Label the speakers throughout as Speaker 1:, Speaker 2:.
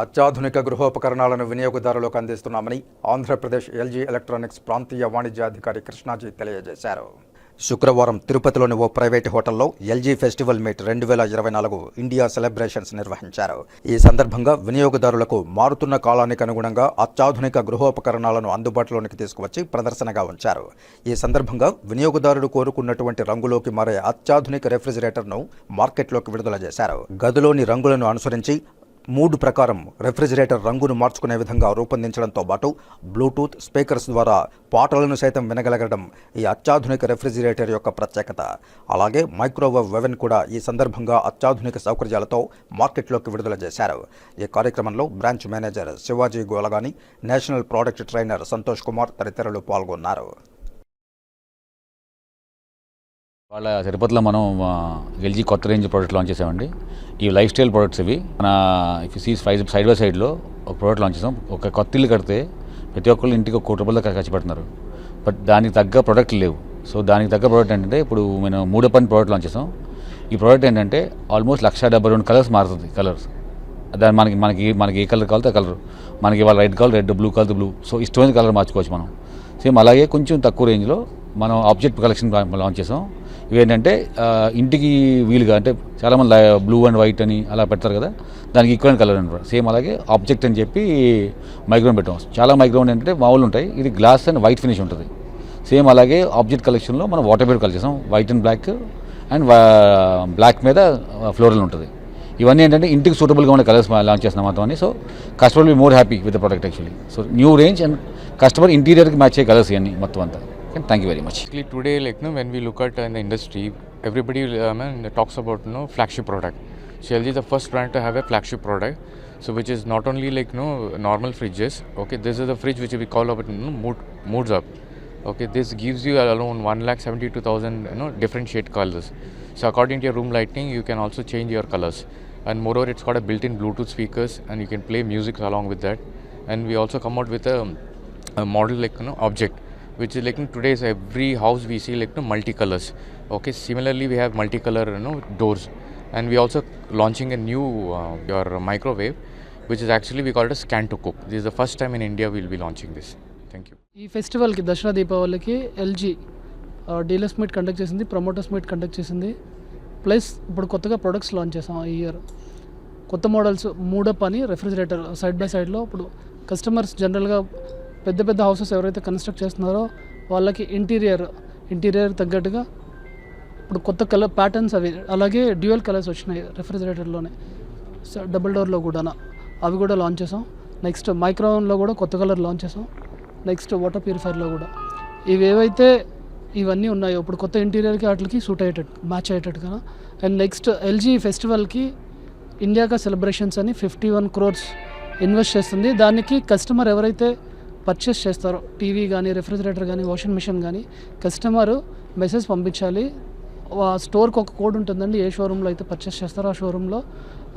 Speaker 1: అత్యాధునిక గృహోపకరణాలను వినియోగదారులకు అందిస్తున్నామని ఆంధ్రప్రదేశ్ ఎల్జీ ఎలక్ట్రానిక్స్ ప్రాంతీయ వాణిజ్యాధికారి కృష్ణాజీ తెలియజేశారు. శుక్రవారం తిరుపతిలోని ఓ ప్రైవేట్ హోటల్లో ఎల్జీ ఫెస్టివల్ మీట్ రెండు వేల ఇరవై నాలుగు ఇండియా సెలబ్రేషన్స్ నిర్వహించారు. ఈ సందర్భంగా వినియోగదారులకు మారుతున్న కాలానికి అనుగుణంగా అత్యాధునిక గృహోపకరణాలను అందుబాటులోనికి తీసుకువచ్చి ప్రదర్శనగా ఉంచారు. ఈ సందర్భంగా వినియోగదారుడు కోరుకున్నటువంటి రంగులోకి మారే అత్యాధునిక రెఫ్రిజిరేటర్ను మార్కెట్లోకి విడుదల చేశారు. గదిలోని రంగులను అనుసరించి మూడు ప్రకారం రెఫ్రిజిరేటర్ రంగును మార్చుకునే విధంగా రూపొందించడంతో పాటు బ్లూటూత్ స్పీకర్స్ ద్వారా పాటలను సైతం వినగలగడం ఈ అత్యాధునిక రెఫ్రిజిరేటర్ యొక్క ప్రత్యేకత. అలాగే మైక్రోవేవ్ వెవెన్ కూడా ఈ సందర్భంగా అత్యాధునిక సౌకర్యాలతో మార్కెట్లోకి విడుదల చేశారు. ఈ కార్యక్రమంలో branch manager Shivaji Golagani national product trainer Santosh Kumar తదితరులు పాల్గొన్నారు.
Speaker 2: వాళ్ళ తిరుపతిలో మనం ఎల్జీ కొత్త రేంజ్ ప్రోడక్ట్ లాంచ్ చేసామండి. ఈ లైఫ్ స్టైల్ ప్రోడక్ట్స్ ఇవి. మన if see side side by సైడ్లో ఒక ప్రోడక్ట్ లాంచ్ చేసాం. ఒక కొత్త ఇల్లు కడితే ప్రతి ఒక్కళ్ళు ఇంటికి ఒక కోటి రూపాయలు ఖర్చు పెడుతున్నారు. బట్ దానికి తగ్గ ప్రోడక్ట్లు లేవు. సో దానికి తగ్గ ప్రోడక్ట్ ఏంటంటే ఇప్పుడు మేము మూడో పని ప్రోడక్ట్ లాంచ్ చేసాం. ఈ ప్రోడక్ట్ ఏంటంటే ఆల్మోస్ట్ లక్ష డెబ్బై రెండు కలర్స్ మారుతుంది కలర్స్ దాని మనకి మనకి మనకి ఏ కలర్ కావాలో కలర్ మనకి ఇవాళ red colour red blue colour blue so ఇష్టమైన కలర్ మార్చుకోవచ్చు మనం. సేమ్ అలాగే కొంచెం తక్కువ రేంజ్లో మనం ఆబ్జెక్ట్ కలెక్షన్ లాంచ్ చేసాం. ఇవి ఏంటంటే ఇంటికి వీలుగా అంటే చాలామంది బ్లూ అండ్ వైట్ అని అలా పెడతారు కదా దానికి ఈక్వల్ కలర్ అనమాట. సేమ్ అలాగే ఆబ్జెక్ట్ అని చెప్పి మైక్రోన్ పెట్టాం చాలా మైక్రోన్ ఏంటంటే మామూలు ఉంటాయి. ఇది గ్లాస్ అండ్ వైట్ ఫినిష్ ఉంటుంది. సేమ్ అలాగే ఆబ్జెక్ట్ కలెక్షన్లో మనం వాటర్ పేపర్ కలర్ చేసాం white and black and black మీద ఫ్లోరల్ ఉంటుంది. ఇవన్నీ ఏంటంటే ఇంటికి సూటబుల్గా ఉండే కలర్స్ లాంచ్ చేస్తున్నాం మాత్రం అని. So customer be more happy with the product actually so new range and customer ఇంటీరియర్కి match అయ్యే కలర్స్ ఇవన్నీ మొత్తం అంతా. and thank you very
Speaker 3: much. Today, like when we look at uh, in the industry, everybody um, talks about you know, flagship product. So LG is the first brand to have a flagship product. So which is not only like you no know, normal fridges. Okay, this is the fridge which we call about you know, mood, moods up. Okay, this gives you alone one lakh seventy two thousand you know different shade colors. So according to your room lighting, you can also change your colors. And moreover, it's got a built-in Bluetooth speakers, and you can play music along with that. And we also come out with a, a model like you know object which like today's every house we see like multi colours okay similarly we have multi colour you know doors and we also launching a new your microwave which is actually we call scan to cook this the first time in India will be launching this thank you
Speaker 4: ఈ ఫెస్టివల్కి దసరా దీపావళికి LG dealers meet conduct చేసింది promoters meet conduct చేసింది. Plus ఇప్పుడు కొత్తగా products launch చేసాం ఈ year కొత్త మోడల్స్ మూడప్ అని రెఫ్రిజిరేటర్ సైడ్ బై సైడ్లో ఇప్పుడు కస్టమర్స్ జనరల్గా పెద్ద పెద్ద హౌసెస్ ఎవరైతే కన్స్ట్రక్ట్ చేస్తున్నారో వాళ్ళకి ఇంటీరియర్ ఇంటీరియర్ తగ్గట్టుగా ఇప్పుడు కొత్త కలర్ ప్యాటర్న్స్ అవి అలాగే డ్యూయల్ కలర్స్ వచ్చినాయి రెఫ్రిజిరేటర్లోనే. డబుల్ డోర్లో కూడా అవి కూడా లాంచ్ చేసాం. నెక్స్ట్ మైక్రోవన్లో కూడా కొత్త కలర్ లాంచ్ చేసాం. నెక్స్ట్ వాటర్ ప్యూరిఫైర్లో కూడా. ఇవి ఏవైతే ఇవన్నీ ఉన్నాయో ఇప్పుడు కొత్త ఇంటీరియర్కి వాటికి సూట్ అయ్యేటట్టు మ్యాచ్ అయ్యేటట్టుగా అండ్ నెక్స్ట్ ఎల్జీ ఫెస్టివల్కి ఇండియాగా సెలబ్రేషన్స్ అని ఫిఫ్టీ వన్ క్రోర్స్ ఇన్వెస్ట్ చేస్తుంది. దానికి కస్టమర్ ఎవరైతే పర్చేస్ చేస్తారో. టీవీ కానీ రెఫ్రిజిరేటర్ కానీ వాషింగ్ మిషన్ కానీ కస్టమర్ మెసేజ్ పంపించాలి. ఆ స్టోర్కి ఒక కోడ్ ఉంటుందండి. ఏ షోరూంలో అయితే పర్చేస్ చేస్తారో ఆ షోరూంలో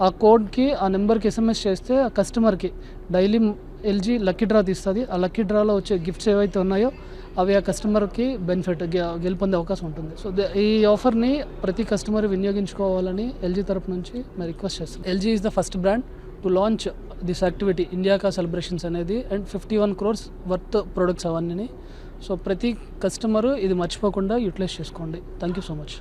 Speaker 4: ఆ కోడ్కి ఆ నెంబర్కి ఎస్ఎంఎస్ చేస్తే ఆ కస్టమర్కి డైలీ ఎల్జీ లక్కీ డ్రా తీస్తుంది. ఆ లక్కీ డ్రాలో వచ్చే గిఫ్ట్స్ ఏవైతే ఉన్నాయో అవి ఆ కస్టమర్కి బెనిఫిట్ గెలుపొందే అవకాశం ఉంటుంది. సో ద- ఈ ఆఫర్ని ప్రతి కస్టమర్ వినియోగించుకోవాలని ఎల్జీ తరపు నుంచి మేము రిక్వెస్ట్ చేస్తాం LG is the first brand to launch this activity ఇండియాకా celebrations అనేది and fifty one crores worth products అవన్నీ సో ప్రతి కస్టమరు ఇది మర్చిపోకుండా యూటిలైజ్ చేసుకోండి థ్యాంక్ యూ సో మచ్